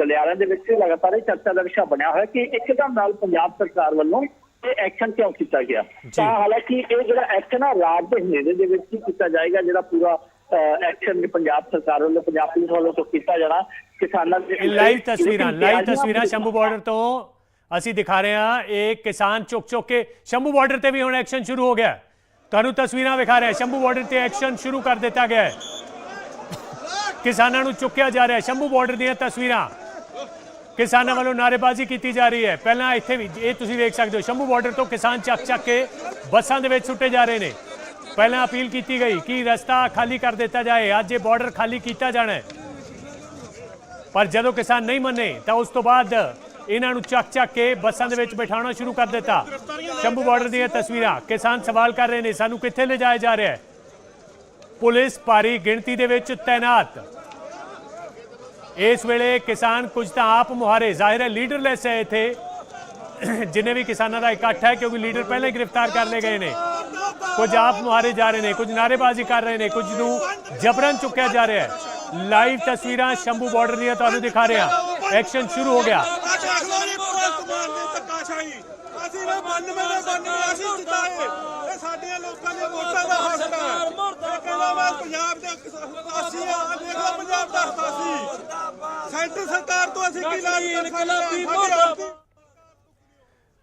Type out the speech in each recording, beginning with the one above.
ਗਲਿਆਰਾਂ ਦੇ ਵਿੱਚ ਲਗਾਤਾਰ ਇਹ ਚਰਚਾ ਦਾ ਵਿਸ਼ਾ ਬਣਿਆ ਹੋਇਆ ਕਿ ਇੱਕਦਮ ਨਾਲ ਪੰਜਾਬ ਸਰਕਾਰ ਵੱਲੋਂ ਇਹ ਐਕਸ਼ਨ ਕਿਉਂ ਕੀਤਾ ਗਿਆ? ਤਾਂ ਹਾਲਾਂਕਿ ਇਹ ਜਿਹੜਾ ਐਕਸ਼ਨ ਆ ਰਾਤ ਦੇ ਹਨੇਰੇ ਦੇ ਵਿੱਚ ਹੀ ਕੀਤਾ ਜਾਏਗਾ ਜਿਹੜਾ ਪੂਰਾ ਐਕਸ਼ਨ ਪੰਜਾਬ ਸਰਕਾਰ ਵੱਲੋਂ ਪੰਜਾਬ ਪੁਲਿਸ ਵੱਲੋਂ ਤੋਂ ਕੀਤਾ ਜਾਣਾ। ਕਿਸਾਨਾਂ ਦੇ ਲਾਈਵ ਤਸਵੀਰਾਂ ਲਾਈਵ ਤਸਵੀਰਾਂ ਸ਼ੰਭੂ ਬਾਰਡਰ ਤੋਂ ਅਸੀਂ ਦਿਖਾ ਰਹੇ ਹਾਂ। ਇਹ ਕਿਸਾਨ ਚੁੱਕ ਚੁੱਕ ਕੇ ਸ਼ੰਭੂ ਬਾਰਡਰ ਤੇ ਵੀ ਹੁਣ ਐਕਸ਼ਨ ਸ਼ੁਰੂ ਹੋ ਗਿਆ। ਤੁਹਾਨੂੰ ਤਸਵੀਰਾਂ ਵਿਖਾ ਰਹੇ ਹਾਂ ਸ਼ੰਭੂ ਬਾਰਡਰ ਤੇ ਐਕਸ਼ਨ ਸ਼ੁਰੂ ਕਰ ਦਿੱਤਾ ਗਿਆ ਹੈ। ਕਿਸਾਨਾਂ ਨੂੰ ਚੁੱਕਿਆ ਜਾ ਰਿਹਾ ਸ਼ੰਭੂ ਬਾਰਡਰ ਦੀਆਂ ਤਸਵੀਰਾਂ। ਕਿਸਾਨਾਂ ਵੱਲੋਂ ਨਾਅਰੇਬਾਜ਼ੀ ਕੀਤੀ ਜਾ ਰਹੀ ਹੈ। ਪਹਿਲਾਂ ਇੱਥੇ ਵੀ, ਇਹ ਤੁਸੀਂ ਵੇਖ ਸਕਦੇ ਹੋ, ਸ਼ੰਭੂ ਬਾਰਡਰ ਤੋਂ ਕਿਸਾਨ ਚੱਕ ਚੱਕ ਕੇ ਬੱਸਾਂ ਦੇ ਵਿੱਚ ਸੁੱਟੇ ਜਾ ਰਹੇ ਨੇ। ਪਹਿਲਾਂ ਅਪੀਲ ਕੀਤੀ ਗਈ ਕਿ ਰਸਤਾ ਖਾਲੀ ਕਰ ਦਿੱਤਾ ਜਾਏ, ਅੱਜ ਇਹ ਬਾਰਡਰ ਖਾਲੀ ਕੀਤਾ ਜਾਣਾ ਹੈ। ਪਰ ਜਦੋਂ ਕਿਸਾਨ ਨਹੀਂ ਮੰਨੇ, ਤਾਂ ਉਸ ਤੋਂ ਬਾਅਦ ਇਹਨਾਂ ਨੂੰ ਚੱਕ ਚੱਕ ਕੇ ਬੱਸਾਂ ਦੇ ਵਿੱਚ ਬਿਠਾਉਣਾ ਸ਼ੁਰੂ ਕਰ ਦਿੱਤਾ। ਸ਼ੰਭੂ ਬਾਰਡਰ ਦੀਆਂ ਤਸਵੀਰਾਂ, ਕਿਸਾਨ ਸਵਾਲ ਕਰ ਰਹੇ ਨੇ, ਸਾਨੂੰ ਕਿੱਥੇ ਲਿਜਾਇਆ ਜਾ ਰਿਹਾ ਹੈ? ਪੁਲਿਸ ਭਾਰੀ ਗਿਣਤੀ ਦੇ ਵਿੱਚ ਤਾਇਨਾਤ ਇਸ ਵੇਲੇ ਕਿਸਾਨ ਕੁਝ ਤਾਂ ਆਪ ਮੁਹਾਰੇ, ਜ਼ਾਹਿਰ ਹੈ ਲੀਡਰਲੈਸ ਹੈ ਇੱਥੇ। ਜਿੰਨੇ ਵੀ ਕਿਸਾਨਾਂ ਦਾ ਇਕੱਠ ਹੈ, ਕਿਉਂਕਿ ਲੀਡਰ ਪਹਿਲਾਂ ਹੀ ਗ੍ਰਿਫਤਾਰ ਕਰ ਲਏ ਗਏ ਨੇ। ਕੁਝ ਆਪ ਮੁਹਾਰੇ ਜਾ ਰਹੇ ਨੇ, ਕੁਝ ਨਾਅਰੇਬਾਜ਼ੀ ਕਰ ਰਹੇ ਨੇ, ਕੁਝ ਨੂੰ ਜਬਰਨ ਚੁੱਕਿਆ ਜਾ ਰਿਹਾ ਹੈ। ਲਾਈਵ ਤਸਵੀਰਾਂ ਸ਼ੰਭੂ ਬਾਰਡਰ ਦੀਆਂ ਤੁਹਾਨੂੰ ਦਿਖਾ ਰਿਹਾ। ਐਕਸ਼ਨ ਸ਼ੁਰੂ ਹੋ ਗਿਆ ਅਸੀਂ ਨੇ 92 ਦੇ 92 ਅਸੀਂ ਜਿਤਾਏ ਇਹ ਸਾਡੀਆਂ ਲੋਕਾਂ ਦੇ ਵੋਟਾਂ ਦਾ ਹੱਕ ਹੈ ਇਹ ਕਹਿੰਦਾ ਮੈਂ ਪੰਜਾਬ ਦੇ ਅਸੀਂ ਆ ਦੇਖ ਲਓ ਪੰਜਾਬ ਦਾ ਅਸੀਂ ਸੈਂਟਰ ਸਰਕਾਰ ਤੋਂ ਅਸੀਂ ਕੀ ਲਾਜ ਇਨਕਲਾਬੀ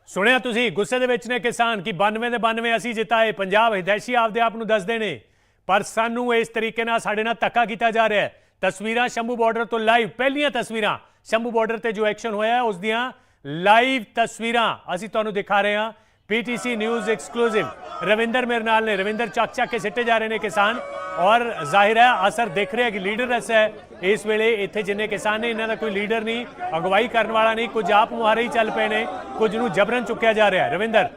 ਸੁਣਿਆ ਤੁਸੀਂ? ਗੁੱਸੇ ਦੇ ਵਿੱਚ ਨੇ ਕਿਸਾਨ ਕਿ 92 ਦੇ 92 ਅਸੀਂ ਜਿਤਾਏ ਪੰਜਾਬ ਹਿਦੈਸ਼ੀ ਆਪਦੇ ਆਪ ਨੂੰ ਦੱਸਦੇ ਨੇ। ਪਰ ਸਾਨੂੰ ਇਸ ਤਰੀਕੇ ਨਾਲ ਸਾਡੇ ਨਾਲ ਧੱਕਾ ਕੀਤਾ ਜਾ ਰਿਹਾ ਹੈ। ਤਸਵੀਰਾਂ ਸ਼ੰਭੂ ਬਾਰਡਰ ਤੋਂ ਲਾਈਵ ਪਹਿਲੀਆਂ ਤਸਵੀਰਾਂ ਸ਼ੰਭੂ ਬਾਰਡਰ ਤੇ ਜੋ ਐਕਸ਼ਨ ਹੋਇਆ ਉਸ ਦੀਆਂ ਲਾਈਵ ਤਸਵੀਰਾਂ ਅਸੀਂ ਤੁਹਾਨੂੰ ਦਿਖਾ ਰਹੇ ਹਾਂ। ਪੀਟੀਸੀ ਨਿਊਜ਼ ਐਕਸਕਲੂਸਿਵ ਰਵਿੰਦਰ ਮੇਰੇ ਨਾਲ ਨੇ। ਰਵਿੰਦਰ ਚੱਕ ਚੱਕ ਕੇ ਸਿੱਟੇ ਜਾ ਰਹੇ ਨੇ ਕਿਸਾਨ। ਔਰ ਜ਼ਾਹਿਰ ਹੈ ਅਸਰ ਦੇਖ ਰਿਹਾ ਕਿ ਲੀਡਰ ਐਸਾ ਹੈ। ਇਸ ਵੇਲੇ ਇੱਥੇ ਜਿੰਨੇ ਕਿਸਾਨ ਨੇ, ਇਹਨਾਂ ਦਾ ਕੋਈ ਲੀਡਰ ਨਹੀਂ, ਅਗਵਾਈ ਕਰਨ ਵਾਲਾ ਨਹੀਂ। ਕੁਝ ਆਪ ਮੁਹਾਰੇ ਹੀ ਚੱਲ ਪਏ ਨੇ, ਕੁਝ ਨੂੰ ਜਬਰਨ ਚੁੱਕਿਆ ਜਾ ਰਿਹਾ ਹੈ। ਰਵਿੰਦਰ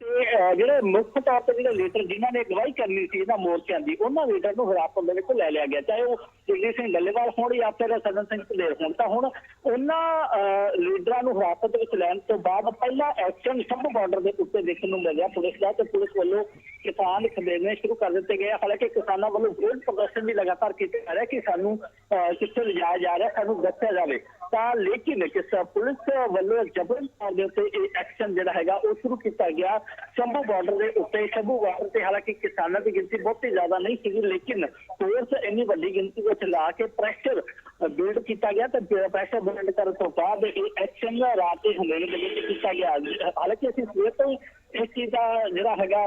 ਤੇ ਅਹ, ਜਿਹੜੇ ਮੁੱਖ ਤੌਰ ਤੇ ਜਿਹੜੇ ਲੀਡਰ ਜਿਨ੍ਹਾਂ ਨੇ ਅਗਵਾਈ ਕਰਨੀ ਸੀ ਇਹਨਾਂ ਮੋਰਚਿਆਂ ਦੀ ਉਹਨਾਂ ਲੀਡਰ ਨੂੰ ਹਿਰਾਸਤ ਦੇ ਵਿੱਚ ਲੈ ਲਿਆ ਗਿਆ। ਚਾਹੇ ਉਹ ਜਗਦੀਪ ਸਿੰਘ ਡੱਲੇਵਾਲ ਹੋਣ ਜਾਂ ਫਿਰ ਸਦਨ ਸਿੰਘ ਧਲੇਰ ਹੋਣ ਤਾਂ ਹੁਣ ਉਹਨਾਂ ਅਹ, ਲੀਡਰਾਂ ਨੂੰ ਹਿਰਾਸਤ ਵਿੱਚ ਲੈਣ ਤੋਂ ਬਾਅਦ ਪਹਿਲਾ ਐਕਸ਼ਨ ਸਭ ਬਾਰਡਰ ਦੇ ਉੱਤੇ ਦੇਖਣ ਨੂੰ ਮਿਲਿਆ ਪੁਲਿਸ ਦਾ ਤੇ ਪੁਲਿਸ ਵੱਲੋਂ ਕਿਸਾਨ ਖਦੇਣੇ ਸ਼ੁਰੂ ਕਰ ਦਿੱਤੇ ਗਏ ਹਾਲਾਂਕਿ ਕਿਸਾਨਾਂ ਵੱਲੋਂ ਵਿਰੋਧ ਪ੍ਰਦਰਸ਼ਨ ਵੀ ਲਗਾਤਾਰ ਕੀਤੇ ਜਾ ਰਿਹਾ ਕਿ ਸਾਨੂੰ ਅਹ, ਕਿੱਥੇ ਲਿਜਾਇਆ ਜਾ ਰਿਹਾ ਸਾਨੂੰ ਦੱਸਿਆ ਜਾਵੇ। ਤਾਂ ਲੇਕਿਨ ਕਿਸ ਪੁਲਿਸ ਵੱਲੋਂ ਜਬਰਨ ਤੌਰ ਦੇ ਉੱਤੇ ਇਹ ਐਕਸ਼ਨ ਜਿਹੜਾ ਹੈਗਾ ਉਹ ਸ਼ੁਰੂ ਕੀਤਾ ਗਿਆ। ਸ਼ੰਭੂ ਬਾਰਡਰ ਦੇ ਉੱਤੇ, ਸ਼ੰਭੂ ਬਾਰਡਰ ਤੇ ਹਾਲਾਂਕਿ ਕਿਸਾਨਾਂ ਦੀ ਗਿਣਤੀ ਬਹੁਤੀ ਜ਼ਿਆਦਾ ਨਹੀਂ ਸੀਗੀ, ਲੇਕਿਨ ਫੋਰਸ ਇੰਨੀ ਵੱਡੀ ਗਿਣਤੀ ਵਿੱਚ ਲਾ ਕੇ ਪ੍ਰੈਸ਼ਰ ਬਿਲਡ ਕੀਤਾ ਗਿਆ ਤੇ ਪ੍ਰੈਸ਼ਰ ਬਿਲਡ ਕਰਨ ਤੋਂ ਬਾਅਦ ਇਹ ਐਕਸ਼ਨ ਰਾਤ ਦੇ ਹਨੇਰੇ ਦੇ ਵਿੱਚ ਕੀਤਾ ਗਿਆ। ਹਾਲਾਂਕਿ ਅਸੀਂ ਸਵੇਰ ਤੋਂ ਹੀ ਇਸ ਚੀਜ਼ ਦਾ ਜਿਹੜਾ ਹੈਗਾ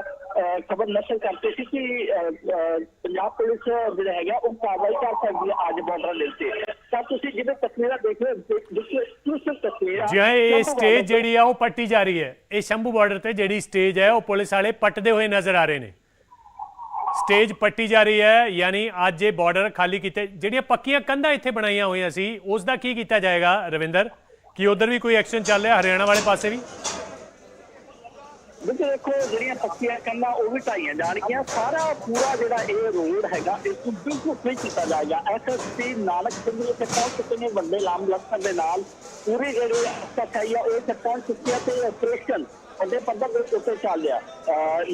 ਖਬਰ ਨਸ਼ਰ ਕਰਦੇ ਸੀ ਕਿ ਪੰਜਾਬ ਪੁਲਿਸ ਜਿਹੜਾ ਹੈਗਾ ਉਹ ਕਾਰਵਾਈ ਕਰ ਸਕਦੀ ਹੈ ਅੱਜ ਬਾਰਡਰ ਦੇ ਉੱਤੇ। ਤਾਂ ਤੁਸੀਂ ਜਿਵੇਂ ਤਸਵੀਰਾਂ ਦੇਖ ਰਹੇ ਹੋ ਕਿਸ ਤਸਵੀਰਾਂ। ਜਿਵੇਂ ਇਹ ਸਟੇਜ ਜਿਹੜੀ ਆ ਉਹ ਪੱਟੀ ਜਾ ਰਹੀ ਹੈ। ਇਹ ਸ਼ੰਭੂ ਬਾਰਡਰ ਤੇ ਜਿਹੜੀ ਸਟੇਜ ਹੈ ਉਹ ਪੁਲਿਸ ਵਾਲੇ ਪੱਟਦੇ ਹੋਏ ਨਜ਼ਰ ਆ ਰਹੇ ਨੇ। ਸਟੇਜ ਪੱਟੀ ਜਾ ਰਹੀ ਹੈ ਯਾਨੀ ਅੱਜ ਇਹ ਬਾਰਡਰ ਖਾਲੀ ਕੀਤੇ ਜਿਹੜੀਆਂ ਪੱਕੀਆਂ ਕੰਧਾਂ ਇੱਥੇ ਬਣਾਈਆਂ ਹੋਈਆਂ ਸੀ ਉਸ ਦਾ ਕੀ ਕੀਤਾ ਜਾਏਗਾ ਰਵਿੰਦਰ? ਕੀ ਉਧਰ ਵੀ ਕੋਈ ਐਕਸ਼ਨ ਚੱਲ ਰਿਹਾ ਹਰਿਆਣਾ ਵਾਲੇ ਪਾਸੇ ਵੀ? ਵਿੱਚ ਦੇਖੋ ਜਿਹੜੀਆਂ ਪੱਕੀਆਂ ਕੰਧਾਂ ਉਹ ਵੀ ਢਾਈਆਂ ਜਾਣਗੀਆਂ। ਸਾਰਾ ਪੂਰਾ ਜਿਹੜਾ ਇਹ ਰੋਡ ਹੈਗਾ, ਇਸ ਨੂੰ ਬਿਲਕੁਲ ਸਹੀ ਕੀਤਾ ਜਾਏਗਾ। ਐਸਐਸਪੀ ਨਾਨਕ ਸਿੰਘ ਜੀ ਇੱਥੇ ਪਹੁੰਚ ਚੁੱਕੇ ਨੇ, ਵੱਡੇ ਲਾਮ ਲਖਨ ਦੇ ਨਾਲ। ਪੂਰੀ ਜਿਹੜੀ ਸਖਾਈ ਆ ਉਹ ਇੱਥੇ ਪਹੁੰਚ ਚੁੱਕੀ ਹੈ ਤੇ ਆਪਰੇਸ਼ਨ ਵੱਡੇ ਪੱਧਰ ਦੇ ਉੱਤੇ ਚੱਲ ਰਿਹਾ।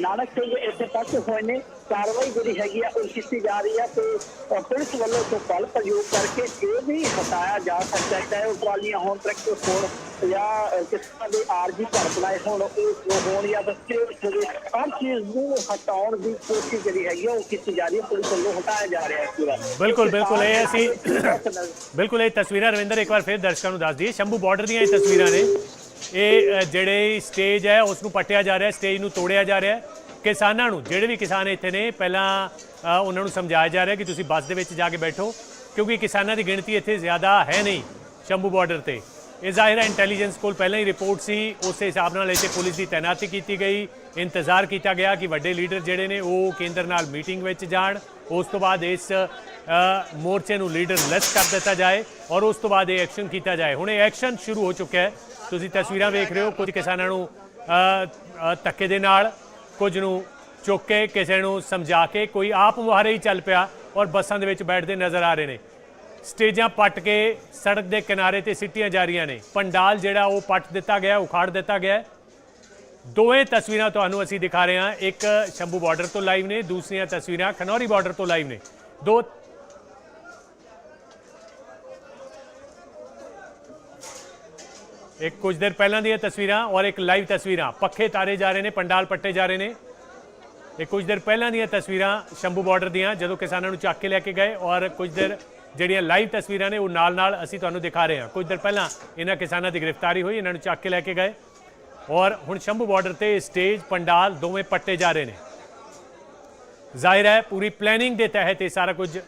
ਨਾਨਕ ਸਿੰਘ ਇੱਥੇ ਪਹੁੰਚੇ ਹੋਏ ਨੇ। ਕਾਰਵਾਈ ਜਿਹੜੀ ਹੈਗੀ ਆ ਉਹ ਕੀਤੀ ਜਾ ਰਹੀ ਹੈ ਤੇ ਪੁਲਿਸ ਵੱਲੋਂ ਤੋਂ ਬਲ ਪ੍ਰਯੋਗ ਕਰਕੇ ਇਹ ਵੀ ਹਟਾਇਆ ਜਾ ਸਕਦਾ ਹੈ ਚਾਹੇ ਉਹ ਟਰਾਲੀਆਂ ਹੋਣ ਟਰੈਕਟਰ ਹੋਣ ਜਾਂ ਅਹ ਕਿਸ ਤਰ੍ਹਾਂ ਦੇ ਆਰਜੀ ਘਰ ਬਣਾਏ ਹੋਣ ਉਹ ਹੋਣ ਜਾਂ ਬੱਚੇ ਹੋਵੇ ਹਰ ਚੀਜ਼ ਨੂੰ ਹਟਾਉਣ ਦੀ ਕੋਸ਼ਿਸ਼ ਜਿਹੜੀ ਹੈਗੀ ਆ ਉਹ ਕੀਤੀ ਜਾ ਰਹੀ ਹੈ ਪੁਲਿਸ ਵੱਲੋਂ ਹਟਾਇਆ ਜਾ ਰਿਹਾ ਹੈ ਪੂਰਾ। ਬਿਲਕੁਲ ਬਿਲਕੁਲ। ਇਹ ਅਸੀਂ ਬਿਲਕੁਲ ਇਹ ਤਸਵੀਰਾਂ ਰਵਿੰਦਰ ਇੱਕ ਵਾਰ ਫਿਰ ਦਰਸ਼ਕਾਂ ਨੂੰ ਦੱਸ ਦਈਏ। ਸ਼ੰਭੂ ਬਾਰਡਰ ਦੀਆਂ ਇਹ ਤਸਵੀਰਾਂ ਨੇ। ਇਹ ਜਿਹੜੇ ਸਟੇਜ ਹੈ ਉਸ ਨੂੰ ਪੱਟਿਆ ਜਾ ਰਿਹਾ, ਸਟੇਜ ਨੂੰ ਤੋੜਿਆ ਜਾ ਰਿਹਾ ਕਿਸਾਨਾਂ ਨੂੰ, ਜਿਹੜੇ ਵੀ ਕਿਸਾਨ ਇੱਥੇ ਨੇ, ਪਹਿਲਾਂ ਉਹਨਾਂ ਨੂੰ ਸਮਝਾਇਆ ਜਾ ਰਿਹਾ ਕਿ ਤੁਸੀਂ ਬੱਸ ਦੇ ਵਿੱਚ ਜਾ ਕੇ ਬੈਠੋ, ਕਿਉਂਕਿ ਕਿਸਾਨਾਂ ਦੀ ਗਿਣਤੀ ਇੱਥੇ ਜ਼ਿਆਦਾ ਹੈ ਨਹੀਂ, ਸ਼ੰਭੂ ਬਾਰਡਰ ਤੇ। ਇਹ ਜ਼ਾਹਿਰ ਹੈ ਇੰਟੈਲੀਜੈਂਸ ਕੋਲ ਪਹਿਲਾਂ ਹੀ ਰਿਪੋਰਟ ਸੀ, ਉਸੇ ਹਿਸਾਬ ਨਾਲ ਇੱਥੇ ਪੁਲਿਸ ਦੀ ਤਾਇਨਾਤੀ ਕੀਤੀ ਗਈ। ਇੰਤਜ਼ਾਰ ਕੀਤਾ ਗਿਆ ਕਿ ਵੱਡੇ ਲੀਡਰ ਜਿਹੜੇ ਨੇ, ਉਹ ਕੇਂਦਰ ਨਾਲ ਮੀਟਿੰਗ ਵਿੱਚ ਜਾਣ। ਉਸ ਤੋਂ ਬਾਅਦ ਇਸ ਮੋਰਚੇ ਨੂੰ ਲੀਡਰ ਲੈਸ ਕਰ ਦਿੱਤਾ ਜਾਏ ਔਰ ਉਸ ਤੋਂ ਬਾਅਦ ਇਹ ਐਕਸ਼ਨ ਕੀਤਾ ਜਾਏ। ਹੁਣ ਇਹ ਐਕਸ਼ਨ ਸ਼ੁਰੂ ਹੋ ਚੁੱਕਿਆ ਹੈ। ਤੁਸੀਂ ਤਸਵੀਰਾਂ ਵੇਖ ਰਹੇ ਹੋ ਕੁਝ ਕਿਸਾਨਾਂ ਨੂੰ ਅ, ਧੱਕੇ ਦੇ ਨਾਲ ਕੁਝ ਨੂੰ ਚੁੱਕ ਕੇ ਕਿਸੇ ਨੂੰ ਸਮਝਾ ਕੇ ਕੋਈ ਆਪ ਮੁਹਾਰੇ ਹੀ ਚੱਲ ਪਿਆ ਔਰ ਬੱਸਾਂ ਦੇ ਵਿੱਚ ਬੈਠਦੇ ਨਜ਼ਰ ਆ ਰਹੇ ਨੇ। ਸਟੇਜਾਂ ਪੱਟ ਕੇ ਸੜਕ ਦੇ ਕਿਨਾਰੇ ਤੇ ਸਿੱਟੀਆਂ ਜਾ ਰਹੀਆਂ ਨੇ। ਪੰਡਾਲ ਜਿਹੜਾ ਉਹ ਪੱਟ ਦਿੱਤਾ ਗਿਆ ਉਖਾੜ ਦਿੱਤਾ ਗਿਆ ਦੋਵੇਂ ਤਸਵੀਰਾਂ ਤੁਹਾਨੂੰ ਅਸੀਂ ਦਿਖਾ ਰਹੇ ਹਾਂ। ਇੱਕ ਸ਼ੰਭੂ ਬਾਰਡਰ ਤੋਂ ਲਾਈਵ ਨੇ ਦੂਸਰੀਆਂ ਤਸਵੀਰਾਂ ਖਨੌਰੀ ਬਾਰਡਰ ਤੋਂ ਲਾਈਵ ਨੇ। ਦੋ ਇੱਕ ਕੁਝ ਦੇਰ ਪਹਿਲਾਂ ਦੀਆਂ ਤਸਵੀਰਾਂ ਔਰ ਇੱਕ ਲਾਈਵ ਤਸਵੀਰਾਂ। ਪੱਖੇ ਤਾਰੇ ਜਾ ਰਹੇ ਨੇ, ਪੰਡਾਲ ਪੱਟੇ ਜਾ ਰਹੇ ਨੇ। ਇਹ ਕੁਝ ਦੇਰ ਪਹਿਲਾਂ ਦੀਆਂ ਤਸਵੀਰਾਂ ਸ਼ੰਭੂ ਬਾਰਡਰ ਦੀਆਂ, ਜਦੋਂ ਕਿਸਾਨਾਂ ਨੂੰ ਚੱਕ ਕੇ ਲੈ ਕੇ ਗਏ ਔਰ ਕੁਝ ਦੇਰ ਜਿਹੜੀਆਂ ਲਾਈਵ ਤਸਵੀਰਾਂ ਨੇ, ਉਹ ਨਾਲ-ਨਾਲ ਅਸੀਂ ਤੁਹਾਨੂੰ ਦਿਖਾ ਰਹੇ ਹਾਂ। ਕੁਝ ਦੇਰ ਪਹਿਲਾਂ ਇਹਨਾਂ ਕਿਸਾਨਾਂ ਦੀ ਗ੍ਰਿਫਤਾਰੀ ਹੋਈ, ਇਹਨਾਂ ਨੂੰ ਚੱਕ ਕੇ ਲੈ ਕੇ ਗਏ ਔਰ ਹੁਣ ਸ਼ੰਭੂ ਬਾਰਡਰ ਤੇ ਸਟੇਜ, ਪੰਡਾਲ ਦੋਵੇਂ ਪੱਟੇ ਜਾ ਰਹੇ ਨੇ। ਜ਼ਾਹਿਰ ਹੈ, ਪੂਰੀ ਪਲੈਨਿੰਗ ਦੇ ਤਹਿਤ ਇਹ ਸਾਰਾ ਕੁਝ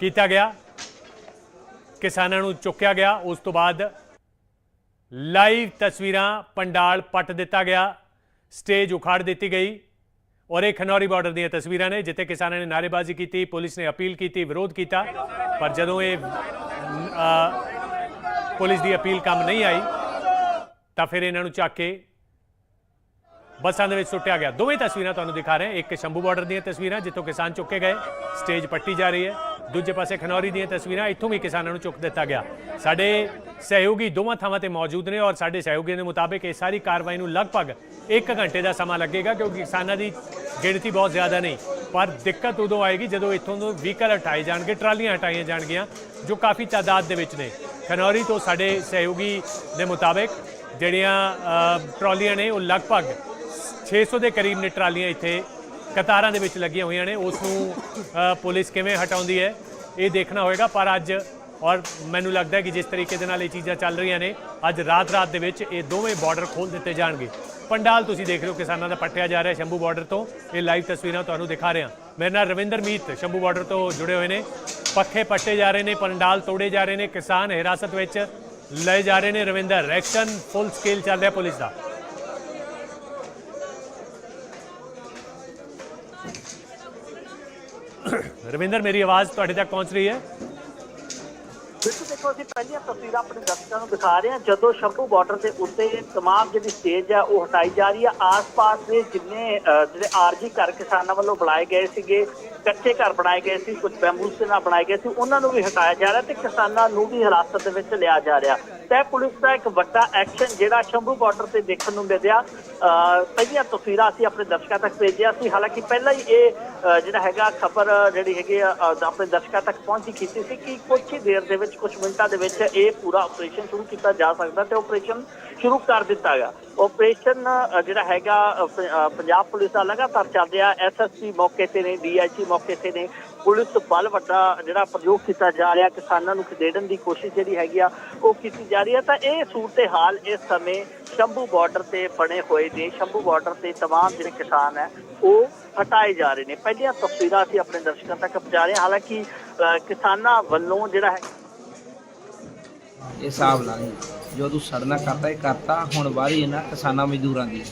ਕੀਤਾ ਗਿਆ। ਕਿਸਾਨਾਂ ਨੂੰ ਚੁੱਕਿਆ ਗਿਆ। ਉਸ ਤੋਂ ਬਾਅਦ ਲਾਈਵ ਤਸਵੀਰਾਂ ਪੰਡਾਲ ਪੱਟ ਦਿੱਤਾ ਗਿਆ, ਸਟੇਜ ਉਖਾੜ ਦਿੱਤੀ ਗਈ ਔਰ ਇਹ ਖਨੌਰੀ ਬਾਰਡਰ ਦੀਆਂ ਤਸਵੀਰਾਂ ਨੇ, ਜਿੱਥੇ ਕਿਸਾਨਾਂ ਨੇ ਨਾਅਰੇਬਾਜ਼ੀ ਕੀਤੀ, ਪੁਲਿਸ ਨੇ ਅਪੀਲ ਕੀਤੀ, ਵਿਰੋਧ ਕੀਤਾ, ਪਰ ਜਦੋਂ ਇਹ ਪੁਲਿਸ ਦੀ ਅਪੀਲ ਕੰਮ ਨਹੀਂ ਆਈ, ਤਾਂ ਫਿਰ ਇਹਨਾਂ ਨੂੰ ਚੱਕ ਕੇ ਬੱਸਾਂ ਦੇ ਵਿੱਚ ਸੁੱਟਿਆ ਗਿਆ। ਦੋਵੇਂ ਤਸਵੀਰਾਂ ਤੁਹਾਨੂੰ ਦਿਖਾ ਰਹੇ ਹਾਂ। ਇੱਕ ਸ਼ੰਭੂ ਬਾਰਡਰ ਦੀਆਂ ਤਸਵੀਰਾਂ, ਜਿੱਥੋਂ ਕਿਸਾਨ ਚੁੱਕੇ ਗਏ, ਸਟੇਜ ਪੱਟੀ ਜਾ ਰਹੀ ਹੈ। ਦੂਜੇ ਪਾਸੇ ਖਨੌਰੀ ਦੀਆਂ ਤਸਵੀਰਾਂ ਇੱਥੋਂ ਵੀ ਕਿਸਾਨਾਂ ਨੂੰ ਚੁੱਕ ਦਿੱਤਾ ਗਿਆ। ਸਾਡੇ ਸਹਿਯੋਗੀ ਦੋਵਾਂ ਥਾਵਾਂ ਤੇ ਮੌਜੂਦ ਨੇ ਔਰ ਸਾਡੇ ਸਹਿਯੋਗੀ ਦੇ ਮੁਤਾਬਕ ਇਹ ਸਾਰੀ ਕਾਰਵਾਈ ਨੂੰ ਲਗਭਗ 1 ਘੰਟੇ ਦਾ ਸਮਾਂ ਲੱਗੇਗਾ ਕਿਉਂਕਿ ਕਿਸਾਨਾਂ ਦੀ ਗਿਣਤੀ ਬਹੁਤ ਜ਼ਿਆਦਾ ਨਹੀਂ, ਪਰ ਦਿੱਕਤ ਉਦੋਂ ਆਏਗੀ ਜਦੋਂ ਇੱਥੋਂ ਤੋਂ ਵਹੀਕਲ ਹਟਾਏ ਜਾਣਗੇ, ਟਰਾਲੀਆਂ ਹਟਾਈਆਂ ਜਾਣਗੀਆਂ, ਜੋ ਕਾਫੀ ਤਾਦਾਦ ਦੇ ਵਿੱਚ ਨੇ। ਖਨੌਰੀ ਤੋਂ ਸਾਡੇ ਸਹਿਯੋਗੀ ਦੇ ਮੁਤਾਬਕ ਜਿਹੜੀਆਂ ਟਰਾਲੀਆਂ ਨੇ ਉਹ ਲਗਭਗ 600 ਦੇ ਕਰੀਬ ਨੇ ਟਰਾਲੀਆਂ ਇੱਥੇ ਕਤਾਰਾਂ ਦੇ ਵਿੱਚ ਲੱਗੀਆਂ ਹੋਈਆਂ ਨੇ। ਉਸ ਨੂੰ ਪੁਲਿਸ ਕਿਵੇਂ ਹਟਾਉਂਦੀ ਹੈ, ਇਹ ਦੇਖਣਾ ਹੋਏਗਾ। ਪਰ ਅੱਜ, ਔਰ ਮੈਨੂੰ ਲੱਗਦਾ ਹੈ ਕਿ ਜਿਸ ਤਰੀਕੇ ਦੇ ਨਾਲ ਇਹ ਚੀਜ਼ਾਂ ਚੱਲ ਰਹੀਆਂ ਨੇ, ਅੱਜ ਰਾਤ-ਰਾਤ ਦੇ ਵਿੱਚ ਇਹ ਦੋਵੇਂ ਬਾਰਡਰ ਖੋਲ ਦਿੱਤੇ ਜਾਣਗੇ। ਪੰਡਾਲ, ਤੁਸੀਂ ਦੇਖ ਰਹੇ ਹੋ ਕਿਸਾਨਾਂ ਦਾ ਪੱਟਿਆ ਜਾ ਰਿਹਾ ਸ਼ੰਭੂ ਬਾਰਡਰ ਤੋਂ। ਇਹ ਲਾਈਵ ਤਸਵੀਰਾਂ ਤੁਹਾਨੂੰ ਦਿਖਾ ਰਿਹਾ। ਮੇਰੇ ਨਾਲ ਰਵਿੰਦਰ ਮੀਤ ਸ਼ੰਭੂ ਬਾਰਡਰ ਤੋਂ ਜੁੜੇ ਹੋਏ ਨੇ। ਪੱਖੇ ਪੱਟੇ ਜਾ ਰਹੇ ਨੇ, ਪੰਡਾਲ ਤੋੜੇ ਜਾ ਰਹੇ ਨੇ। ਕਿਸਾਨ ਹਿਰਾਸਤ ਵਿੱਚ ਲਏ ਜਾ ਰਹੇ ਨੇ। ਰਵਿੰਦਰ ਐਕਸ਼ਨ ਫੁੱਲ ਸਕੇਲ ਚੱਲ ਰਿਹਾ ਪੁਲਿਸ ਦਾ। ਰਵਿੰਦਰ ਮੇਰੀ ਆਵਾਜ਼ ਤੁਹਾਡੇ ਤੱਕ ਪਹੁੰਚ ਰਹੀ ਹੈ? ਬਿਲਕੁਲ ਦੇਖੋ ਅਸੀਂ ਪਹਿਲੀਆਂ ਤਸਵੀਰਾਂ ਆਪਣੇ ਦਰਸ਼ਕਾਂ ਨੂੰ ਦਿਖਾ ਰਹੇ ਹਾਂ। ਜਦੋਂ ਸ਼ੰਭੂ ਬਾਰਡਰ ਦੇ ਉੱਤੇ ਤਮਾਮ ਜਿਹੜੀ ਸਟੇਜ ਹੈ ਉਹ ਹਟਾਈ ਜਾ ਰਹੀ ਹੈ ਆਸ-ਪਾਸ ਦੇ ਜਿੰਨੇ ਜਿਹੜੇ ਆਰਜੀ ਘਰ ਕਿਸਾਨਾਂ ਵੱਲੋਂ ਬਣਾਏ ਗਏ ਸੀਗੇ ਕੱਚੇ ਘਰ ਬਣਾਏ ਗਏ ਸੀ ਕੁਝ ਬੈਂਬੂਸ ਦੇ ਨਾਲ ਬਣਾਏ ਗਏ ਸੀ ਉਹਨਾਂ ਨੂੰ ਵੀ ਹਟਾਇਆ ਜਾ ਰਿਹਾ ਤੇ ਕਿਸਾਨਾਂ ਨੂੰ ਵੀ ਹਿਰਾਸਤ ਦੇ ਵਿੱਚ ਲਿਆ ਜਾ ਰਿਹਾ। ਤੇ ਪੁਲਿਸ ਦਾ ਇੱਕ ਵੱਡਾ ਐਕਸ਼ਨ ਜਿਹੜਾ ਸ਼ੰਭੂ ਬਾਰਡਰ ਤੇ ਦੇਖਣ ਨੂੰ ਮਿਲਿਆ। ਅਹ, ਪਹਿਲੀਆਂ ਤਸਵੀਰਾਂ ਅਸੀਂ ਆਪਣੇ ਦਰਸ਼ਕਾਂ ਤੱਕ ਭੇਜਿਆ ਸੀ। ਹਾਲਾਂਕਿ ਪਹਿਲਾਂ ਹੀ ਇਹ ਜਿਹੜਾ ਹੈਗਾ ਖਬਰ ਜਿਹੜੀ ਹੈਗੀ ਆ, ਆਪਣੇ ਦਰਸ਼ਕਾਂ ਤੱਕ ਪਹੁੰਚੀ ਕੀਤੀ ਸੀ ਕਿ ਕੁਝ ਹੀ ਦੇਰ ਦੇ ਵਿੱਚ ਕੁਝ ਮਿੰਟਾਂ ਦੇ ਵਿੱਚ ਇਹ ਪੂਰਾ ਆਪਰੇਸ਼ਨ ਸ਼ੁਰੂ ਕੀਤਾ ਜਾ ਸਕਦਾ ਤੇ ਆਪਰੇਸ਼ਨ ਸ਼ੁਰੂ ਕਰ ਦਿੱਤਾ ਗਿਆ। ਆਪਰੇਸ਼ਨ ਜਿਹੜਾ ਹੈਗਾ ਪੰਜਾਬ ਪੁਲਿਸ ਦਾ ਲਗਾਤਾਰ ਚੱਲ ਰਿਹਾ। ਐਸਐਸਪੀ ਮੌਕੇ ਤੇ ਨੇ ਡੀਆਈਜੀ ਮੌਕੇ ਤੇ ਨੇ ਪੁਲਿਸ ਬਲ ਵੱਡਾ ਜਿਹੜਾ ਪ੍ਰਯੋਗ ਕੀਤਾ ਜਾ ਰਿਹਾ ਕਿਸਾਨਾਂ ਨੂੰ ਖਦੇੜਨ ਦੀ ਕੋਸ਼ਿਸ਼ ਜਿਹੜੀ ਹੈਗੀ ਆ ਉਹ ਕੀਤੀ ਜਾ ਰਹੀ ਹੈ। ਤਾਂ ਇਹ ਸੂਰਤ ਹਾਲ ਇਸ ਸਮੇਂ ਸ਼ੰਭੂ ਬਾਰਡਰ ਤੇ ਬਣੇ ਹੋਏ ਨੇ। ਸ਼ੰਭੂ ਬਾਰਡਰ ਤੇ ਤਮਾਮ ਜਿਹੜੇ ਕਿਸਾਨ ਹੈ ਉਹ ਹਟਾਏ ਜਾ ਰਹੇ ਨੇ। ਪਹਿਲੀਆਂ ਤਸਵੀਰਾਂ ਅਸੀਂ ਆਪਣੇ ਦਰਸ਼ਕਾਂ ਤੱਕ ਪਹੁੰਚਾ ਰਹੇ ਹਾਂ। ਹਾਲਾਂਕਿ ਕਿਸਾਨਾਂ ਵੱਲੋਂ ਜਿਹੜਾ ਹੈ ਇਹ ਹਿਸਾਬ ਨਾਲ ਲਈ ਜੋ ਤੂੰ ਸੜਨਾ ਕਰਤਾ, ਇਹ ਕਰਤਾ। ਹੁਣ ਵਾਰੀ ਇਹਨਾਂ ਕਿਸਾਨਾਂ ਮਜ਼ਦੂਰਾਂ ਦੀ।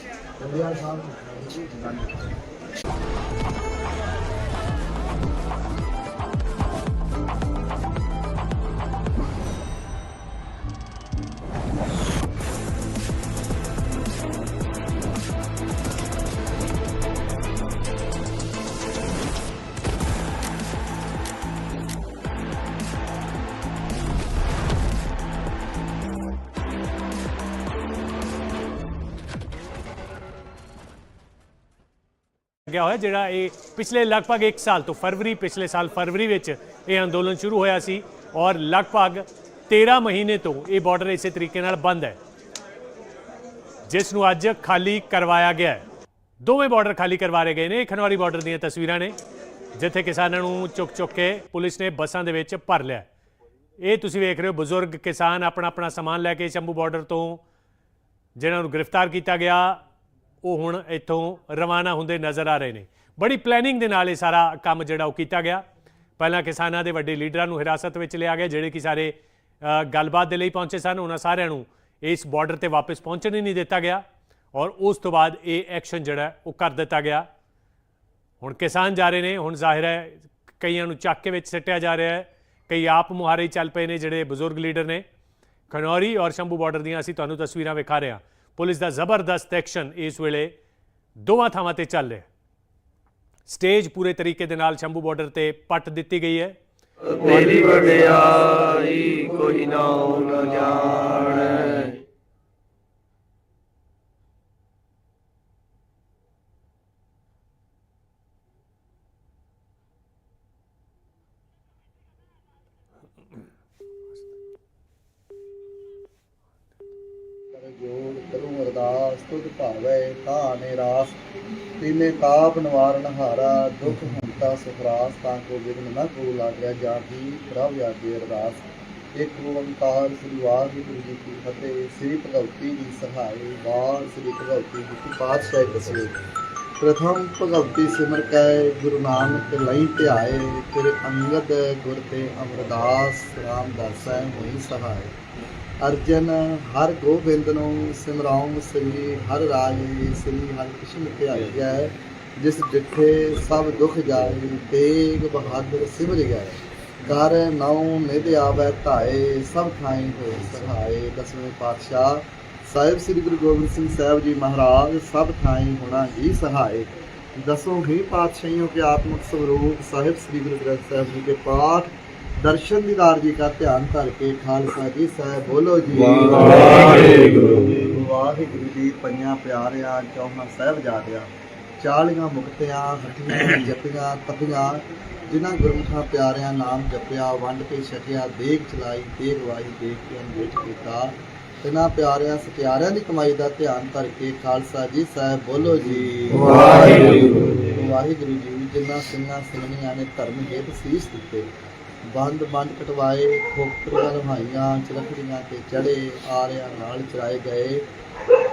ਗਿਆ ਹੋਇਆ, ਜਿਹੜਾ ਇਹ ਪਿਛਲੇ ਲਗਭਗ 1 ਸਾਲ ਤੋਂ ਫਰਵਰੀ, ਪਿਛਲੇ ਸਾਲ ਫਰਵਰੀ ਵਿੱਚ ਇਹ ਅੰਦੋਲਨ ਸ਼ੁਰੂ ਹੋਇਆ ਸੀ ਔਰ ਲਗਭਗ 13 ਮਹੀਨੇ ਤੋਂ ਇਹ ਬਾਰਡਰ ਇਸੇ ਤਰੀਕੇ ਨਾਲ ਬੰਦ ਹੈ, ਜਿਸ ਨੂੰ ਅੱਜ ਖਾਲੀ ਕਰਵਾਇਆ ਗਿਆ ਹੈ। ਦੋਵੇਂ ਬਾਰਡਰ ਖਾਲੀ ਕਰਵਾਏ ਗਏ ਨੇ ਇਹ ਖਨਵਾਰੀ ਬਾਰਡਰ ਦੀਆਂ ਤਸਵੀਰਾਂ ਨੇ, ਜਿੱਥੇ ਕਿਸਾਨਾਂ ਨੂੰ ਚੁੱਕ ਚੁੱਕ ਕੇ ਪੁਲਿਸ ਨੇ ਬੱਸਾਂ ਦੇ ਵਿੱਚ ਭਰ ਲਿਆ ਇਹ ਤੁਸੀਂ ਵੇਖ ਰਹੇ ਹੋ, ਬਜ਼ੁਰਗ ਕਿਸਾਨ ਆਪਣਾ ਆਪਣਾ ਸਮਾਨ ਲੈ ਕੇ ਸ਼ੰਭੂ ਬਾਰਡਰ ਤੋਂ, ਜਿਨ੍ਹਾਂ ਨੂੰ ਗ੍ਰਿਫਤਾਰ ਕੀਤਾ ਗਿਆ। ਉਹ ਹੁਣ ਇੱਥੋਂ ਰਵਾਨਾ ਹੁੰਦੇ ਨਜ਼ਰ ਆ ਰਹੇ ਨੇ। ਬੜੀ ਪਲੈਨਿੰਗ ਦੇ ਨਾਲ ਇਹ ਸਾਰਾ ਕੰਮ ਜਿਹੜਾ ਉਹ ਕੀਤਾ ਗਿਆ। ਪਹਿਲਾਂ ਕਿਸਾਨਾਂ ਦੇ ਵੱਡੇ ਲੀਡਰਾਂ ਨੂੰ ਹਿਰਾਸਤ ਵਿੱਚ ਲਿਆ ਗਿਆ, ਜਿਹੜੇ ਕਿ ਸਾਰੇ ਗੱਲਬਾਤ ਦੇ ਲਈ ਪਹੁੰਚੇ ਸਨ। ਉਹਨਾਂ ਸਾਰਿਆਂ ਨੂੰ ਇਸ ਬਾਰਡਰ ਤੇ ਵਾਪਸ ਪਹੁੰਚਣ ਹੀ ਨਹੀਂ ਦਿੱਤਾ ਗਿਆ ਔਰ ਉਸ ਤੋਂ ਬਾਅਦ ਇਹ ਐਕਸ਼ਨ ਜਿਹੜਾ ਉਹ ਕਰ ਦਿੱਤਾ ਗਿਆ। ਹੁਣ ਕਿਸਾਨ ਜਾ ਰਹੇ ਨੇ, ਹੁਣ ਜ਼ਾਹਿਰ ਹੈ ਕਈਆਂ ਨੂੰ ਚੱਕ ਕੇ ਵਿੱਚ ਸਿੱਟਿਆ ਜਾ ਰਿਹਾ ਹੈ। ਕਈ ਆਪ ਮੁਹਾਰੇ ਚੱਲ ਪਏ ਨੇ ਜਿਹੜੇ ਬਜ਼ੁਰਗ ਲੀਡਰ ਨੇ। ਖਨੌਰੀ ਔਰ ਸ਼ੰਭੂ ਬਾਰਡਰ ਦੀਆਂ ਅਸੀਂ ਤੁਹਾਨੂੰ ਤਸਵੀਰਾਂ ਵਿਖਾ ਰਹੇ ਹਾਂ। ਪੁਲਿਸ ਦਾ ਜ਼ਬਰਦਸਤ ਐਕਸ਼ਨ ਇਸ ਵੇਲੇ ਦੋਵਾਂ ਥਾਵਾਂ ਤੇ ਚੱਲ ਰਿਹਾ ਹੈ। ਸਟੇਜ ਪੂਰੇ ਤਰੀਕੇ ਦੇ ਨਾਲ ਸ਼ੰਭੂ ਬਾਰਡਰ ਤੇ ਪੱਟ ਦਿੱਤੀ ਗਈ ਹੈ। ਤੇਰੀ ਵਡਿਆਈ ਕੋਈ ਨਾਮ ਨ ਤੁਧ ਭਾਵੈ ਤਾਨੇ ਰਾਸ ਤੀਨੇ ਤਾਪ ਨਿਵਾਰਨ ਹਾਰਾ, ਦੁਖ ਹੁੰਤਾ ਸੁਖਰਾਸ, ਤਾਂ ਕੋ ਵਿਗਨ ਨ ਕੋ ਲਾਗਿਆ ਜਾਤੀ ਪ੍ਰਭ ਆਗੇ ਅਰਦਾਸ। ਇੱਕ ਓੰਕਾਰ ਸ੍ਰੀ ਵਾਹਿਗੁਰੂ ਜੀ ਕੀ ਫਤਿਹ, ਸ੍ਰੀ ਭਗਵਤੀ ਜੀ ਸਹਾਈ ਵਾਰ ਸ੍ਰੀ ਭਗਵਤੀ ਜੀ ਕੀ ਪਾਤਸ਼ਾਹ। ਦਸਵੇ ਪ੍ਰਥਮ ਭਗਵਤੀ ਸਿਮਰ ਕੈ, ਗੁਰੂ ਨਾਨਕ ਲਈ ਧਿਆਏ ਤੇਰੇ ਅੰਗਦ ਗੁਰ ਤੇ ਅਮਰਦਾਸ ਰਾਮਦਾਸੈ ਹੋਈ ਸਹਾਈ ਅਰਜਨ ਹਰ ਗੋਬਿੰਦ ਨੂੰ ਸਿਮਰਾਉ ਸ੍ਰੀ ਹਰ ਰਾਏ ਸ੍ਰੀ ਹਰਿ ਕ੍ਰਿਸ਼ਨ ਧਿਆਇਆ ਜਿਸ ਜਿੱਥੇ ਸਭ ਦੁਖ ਜਾਏ, ਤੇਗ ਬਹਾਦਰ ਸਿਮਰ ਗਏ। ਕਰ ਨਉ ਨਿਧ ਆਵੈ ਧਾਏ, ਸਭ ਥਾਈ ਹੋਏ ਸਹਾਏ। ਦਸਵੇਂ ਪਾਤਸ਼ਾਹ ਸਾਹਿਬ ਸ੍ਰੀ ਗੁਰੂ ਗੋਬਿੰਦ ਸਿੰਘ ਸਾਹਿਬ ਜੀ ਮਹਾਰਾਜ ਸਭ ਥਾਈ ਹੋਣਾ ਹੀ ਸਹਾਏ ਦਸੋਂ ਹੀ ਪਾਤਸ਼ਾਹੀਆਂ ਕੇ ਆਤਮਿਕ ਸਰੂਪ ਸਾਹਿਬ ਸ੍ਰੀ ਗੁਰੂ ਗ੍ਰੰਥ ਸਾਹਿਬ ਜੀ ਕੇ ਪਾਠ ਦਰਸ਼ਨ ਦੀਦਾਰ ਜੀ ਦਾ ਧਿਆਨ ਕਰਕੇ ਖਾਲਸਾ ਜੀ ਸਾਹਿਬ ਬੋਲੋ ਜੀ। ਵਾਹਿਗੁਰੂ। ਵਾਹਿਗੁਰੂ ਜੀ ਪੰਜਾਂ ਪਿਆਰਿਆਂ ਚੌਹਾਂ ਸਾਹਿਬ ਜਾਦਿਆਂ ਚਾਲੀਆਂ ਮੁਕਤਿਆਂ ਹੱਟੀਆਂ ਜਪੀਆਂ ਤਪੀਆਂ ਜਿਨ੍ਹਾਂ ਗੁਰਮੁਖਾਂ ਪਿਆਰਿਆਂ ਨਾਮ ਜਪਿਆ ਵੰਡ ਕੇ ਛਕਿਆ ਦੇਖ ਚਲਾਈ ਦੇਖ ਵਾਹੀ ਦੇਖ ਕੇ ਅਨਵੇਟ ਕੀਤਾ ਤਿਨਾਂ ਪਿਆਰਿਆਂ ਸਤਿਆਰਿਆਂ ਦੀ ਕਮਾਈ ਦਾ ਧਿਆਨ ਕਰਕੇ ਖਾਲਸਾ ਜੀ ਸਾਹਿਬ ਬੋਲੋ ਜੀ। ਵਾਹਿਗੁਰੂ। ਵਾਹਿਗੁਰੂ ਜੀ ਜਿਨ੍ਹਾਂ ਸਿੰਘਾਂ ਸਿੰਘਣੀਆਂ ਨੇ ਧਰਮ ਹੇਤ ਸੀਸ ਦਿੱਤੇ ਬੰਦ ਬੰਦ ਕਟਵਾਏ ਖੋਪਰੀਆਂ ਲਹਾਈਆਂ ਚਰਖੜੀਆਂ ਤੇ ਚੜੇ ਆਰਿਆਂ ਨਾਲ ਚਰਾਏ ਗਏ।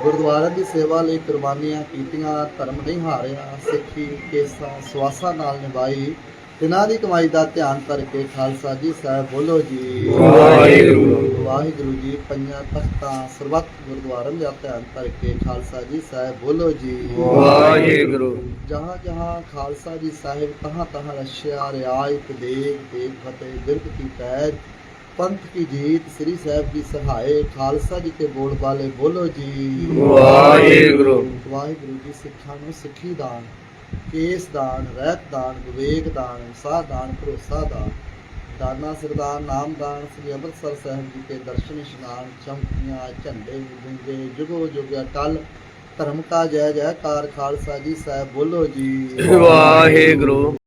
ਗੁਰਦੁਆਰਾ ਦੀ ਸੇਵਾ ਲਈ ਕੁਰਬਾਨੀਆਂ ਕੀਤੀਆਂ ਧਰਮ ਨਹੀਂ ਹਾਰਿਆ ਸਿੱਖੀ ਕੇਸਾ ਸਵਾਸਾਂ ਨਾਲ ਨਿਭਾਈ। ਤਿਨਾਂ ਦੀ ਕਮਾਈ ਦਾ ਧਿਆਨ ਕਰਕੇ ਖਾਲਸਾ ਜੀ ਸਾਹਿਬ ਬੋਲੋ ਜੀ। ਵਾਹਿਗੁਰੂ। ਵਾਹਿਗੁਰੂ ਜੀ ਪੰਜਾਂ ਤਖਤਾਂ ਸਰਬੱਤ ਗੁਰਦੁਆਰਿਆਂ ਦਾ ਧਿਆਨ ਕਰਕੇ ਖਾਲਸਾ ਜੀ ਸਾਹਿਬ ਬੋਲੋ ਜੀ। ਵਾਹਿਗੁਰੂ। ਜਹਾਂ ਜਹਾਂ ਖਾਲਸਾ ਜੀ ਸਾਹਿਬ ਤਹਾਂ ਤਹਾਂ ਰਸ਼ਿਆ ਰਿਆਇਤ ਦੇਗ ਦੇਗ ਫਤਿਹ ਬਿਰਕ ਕੀ ਪੈਜ ਪੰਥ ਕੀ ਜੀਤ ਸ੍ਰੀ ਸਾਹਿਬ ਜੀ ਸਹਾਏ ਖਾਲਸਾ ਜੀ ਕੇ ਬੋਲ ਵਾਲੇ ਬੋਲੋ ਜੀ। ਵਾਹਿਗੁਰੂ। ਵਾਹਿਗੁਰੂ ਜੀ ਸਿੱਖਾਂ ਨੂੰ ਸਿੱਖੀ ਦਾਨ। ਕੇਸ ਦਾਨ, ਰਹਿਤ ਦਾਨ, ਵਿਵੇਕ ਦਾਨ ਸਾਹ ਦਾਨ, ਭਰੋਸਾ ਦਾਨ। ਦਾਨਾ ਸਰਦਾਰ ਨਾਮ ਦਾਨ, ਸ੍ਰੀ ਅੰਮ੍ਰਿਤਸਰ ਸਾਹਿਬ ਜੀ ਕੇ ਦਰਸ਼ਨ, ਇਸ਼ਨਾਨ, ਚਮਕੀਆਂ, ਝੰਡੇ ਗੁੰਗੇ ਜੁਗੋ ਜੁਗਿਆ ਅਟਲ। ਧਰਮ ਕਾ ਜੈ ਜੈਕਾਰ ਖਾਲਸਾ ਜੀ, ਸਾਹਿਬ ਬੋਲੋ ਜੀ। ਵਾਹਿਗੁਰੂ।